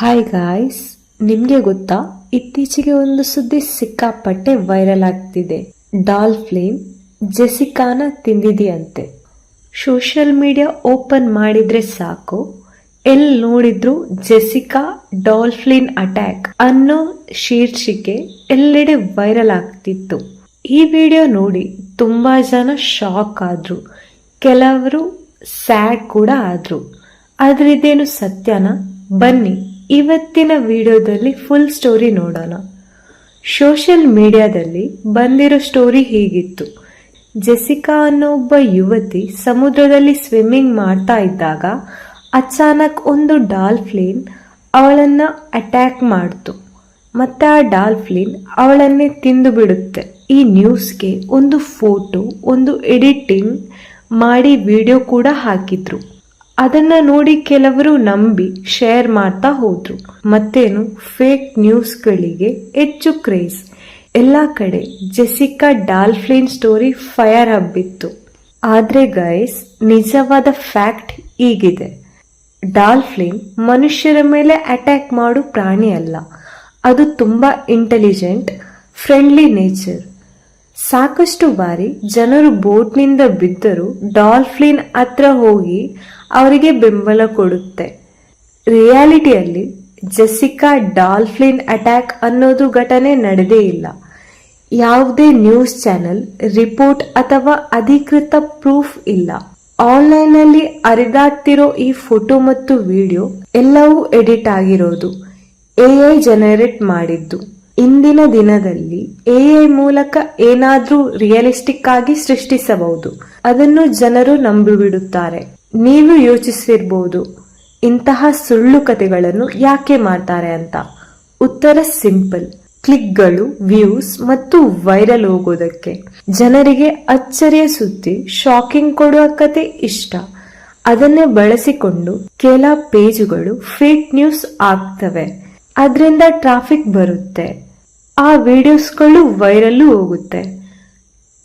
Hi guys ನಿಮಗೆ ಗೊತ್ತಾ? ಇತ್ತೀಚೆಗೆ ಒಂದು ಸುದ್ದಿ ಸಿಕ್ಕಾಪಟ್ಟೆ ವೈರಲ್ ಆಗ್ತಿದೆ. ಡಾಲ್ಫ್ಲೇನ್ ಜೆಸಿಕಾನ ತಿಂದಿದೆಯಂತೆ. ಸೋಷಿಯಲ್ ಮೀಡಿಯಾ ಓಪನ್ ಮಾಡಿದ್ರೆ ಸಾಕು. ಎಲ್ಲಿ ನೋಡಿದ್ರು ಜೆಸಿಕಾ ಡಾಲ್ಫ್ಲಿನ್ ಅಟ್ಯಾಕ್ ಅನ್ನೋ ಶೀರ್ಷಿಕೆ ಎಲ್ಲೆಡೆ ವೈರಲ್ ಆಗ್ತಿತ್ತು. ಈ ವಿಡಿಯೋ ನೋಡಿ ತುಂಬಾ ಜನ ಶಾಕ್ ಆದ್ರು. ಕೆಲವರು ಸ್ಯಾಡ್ ಕೂಡ ಆದ್ರು ಇದೇನು ಸತ್ಯನಾ? ಬನ್ನಿ. ಇವತ್ತಿನ ವಿಡಿಯೋದಲ್ಲಿ ಫುಲ್ ಸ್ಟೋರಿ ನೋಡೋಣ. ಸೋಷಿಯಲ್ ಮೀಡಿಯಾದಲ್ಲಿ ಬಂದಿರೋ ಸ್ಟೋರಿ ಹೀಗಿತ್ತು. ಜೆಸಿಕಾ ಅನ್ನೋ ಒಬ್ಬ ಯುವತಿ ಸಮುದ್ರದಲ್ಲಿ ಸ್ವಿಮ್ಮಿಂಗ್ ಮಾಡ್ತಾ ಇದ್ದಾಗ ಅಚಾನಕ್ ಒಂದು ಡಾಲ್ಫ್ಲಿನ್ ಅವಳನ್ನ ಅಟ್ಯಾಕ್ ಮಾಡ್ತು. ಮತ್ತೆ ಆ ಡಾಲ್ಫ್ಲಿನ್ ಅವಳನ್ನೇ ತಿಂದು ಬಿಡುತ್ತೆ. ಈ ನ್ಯೂಸ್ಗೆ ಒಂದು ಫೋಟೋ ಒಂದು ಎಡಿಟಿಂಗ್ ಮಾಡಿ ವಿಡಿಯೋ ಕೂಡ ಹಾಕಿದ್ರು. ಅದನ್ನ ನೋಡಿ ಕೆಲವರು ನಂಬಿ ಶೇರ್ ಮಾಡ್ತಾ ಹೋದ್ರು. ಮತ್ತೇನು? ಫೇಕ್ ನ್ಯೂಸ್ಗಳಿಗೆ ಹೆಚ್ಚು ಕ್ರೇಜ್ ಎಲ್ಲ ಕಡೆ ಜೆಸಿಕಾ ಡಾಲ್ಫ್ಲಿನ್ ಸ್ಟೋರಿ ಫೈರ್ ಹಬ್ಬಿತ್ತು. ಆದ್ರೆ ಗೈಸ್ ನಿಜವಾದ ಫ್ಯಾಕ್ಟ್ ಈಗಿದೆ ಡಾಲ್ಫ್ಲಿನ್ ಮನುಷ್ಯರ ಮೇಲೆ ಅಟ್ಯಾಕ್ ಮಾಡು ಪ್ರಾಣಿ ಅಲ್ಲ. ಅದು ತುಂಬಾ ಇಂಟೆಲಿಜೆಂಟ್ ಫ್ರೆಂಡ್ಲಿ ನೇಚರ್ ಸಾಕಷ್ಟು ಬಾರಿ ಜನರು ಬೋಟ್ನಿಂದ ಬಿದ್ದರೂ ಡಾಲ್ಫ್ಲಿನ್ ಹತ್ರ ಹೋಗಿ ಅವರಿಗೆ ಬೆಂಬಲ ಕೊಡುತ್ತೆ. ರಿಯಾಲಿಟಿಯಲ್ಲಿ ಜೆಸಿಕಾ ಡಾಲ್ಫಿನ್ ಅಟ್ಯಾಕ್ ಅನ್ನೋದು ಘಟನೆ ನಡೆದೇ ಇಲ್ಲ. ಯಾವುದೇ ನ್ಯೂಸ್ ಚಾನೆಲ್, ರಿಪೋರ್ಟ್ ಅಥವಾ ಅಧಿಕೃತ ಪ್ರೂಫ್ ಇಲ್ಲ. ಆನ್ಲೈನ್ ಅಲ್ಲಿ ಹರಿದಾಡ್ತಿರೋ ಈ ಫೋಟೋ ಮತ್ತು ವಿಡಿಯೋ ಎಲ್ಲವೂ ಎಡಿಟ್ ಆಗಿರೋದು. ಎಐ ಜನರೇಟ್ ಮಾಡಿದ್ದು. ಇಂದಿನ ದಿನದಲ್ಲಿ ಎಐ ಮೂಲಕ ಏನಾದ್ರೂ ರಿಯಲಿಸ್ಟಿಕ್ ಆಗಿ ಸೃಷ್ಟಿಸಬಹುದು. ಅದನ್ನು ಜನರು ನಂಬಿಬಿಡುತ್ತಾರೆ. ನೀವು ಯೋಚಿಸಿರ್ಬೋದು, ಇಂತಹ ಸುಳ್ಳು ಕಥೆಗಳನ್ನು ಯಾಕೆ ಮಾಡ್ತಾರೆ ಅಂತ. ಉತ್ತರ ಸಿಂಪಲ್. ಕ್ಲಿಕ್ಗಳು, ವ್ಯೂಸ್ ಮತ್ತು ವೈರಲ್ ಹೋಗೋದಕ್ಕೆ. ಜನರಿಗೆ ಅಚ್ಚರಿಯ ಸುದ್ದಿ, ಶಾಕಿಂಗ್ ಕೊಡುವ ಕತೆ ಇಷ್ಟ. ಅದನ್ನೇ ಬಳಸಿಕೊಂಡು ಕೆಲ ಪೇಜುಗಳು ಫೇಕ್ ನ್ಯೂಸ್ ಆಗ್ತವೆ. ಅದರಿಂದ ಟ್ರಾಫಿಕ್ ಬರುತ್ತೆ. ಆ ವಿಡಿಯೋಸ್ಗಳು ವೈರಲ್ಲೂ ಹೋಗುತ್ತೆ.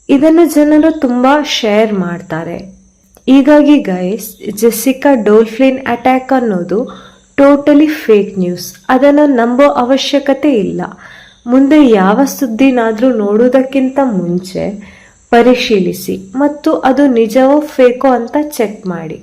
ಇದನ್ನು ಜನರು ತುಂಬಾ ಶೇರ್ ಮಾಡ್ತಾರೆ. ಹೀಗಾಗಿ ಗೈಸ್ ಜೆಸಿಕಾ ಡೋಲ್ಫ್ಲಿನ್ ಅಟ್ಯಾಕ್ ಅನ್ನೋದು ಟೋಟಲಿ ಫೇಕ್ ನ್ಯೂಸ್ ಅದನ್ನು ನಂಬೋ ಅವಶ್ಯಕತೆ ಇಲ್ಲ. ಮುಂದೆ ಯಾವ ಸುದ್ದಿನಾದರೂ ನೋಡುವುದಕ್ಕಿಂತ ಮುಂಚೆ ಪರಿಶೀಲಿಸಿ ಮತ್ತು ಅದು ನಿಜವೋ ಫೇಕೋ ಅಂತ ಚೆಕ್ ಮಾಡಿ.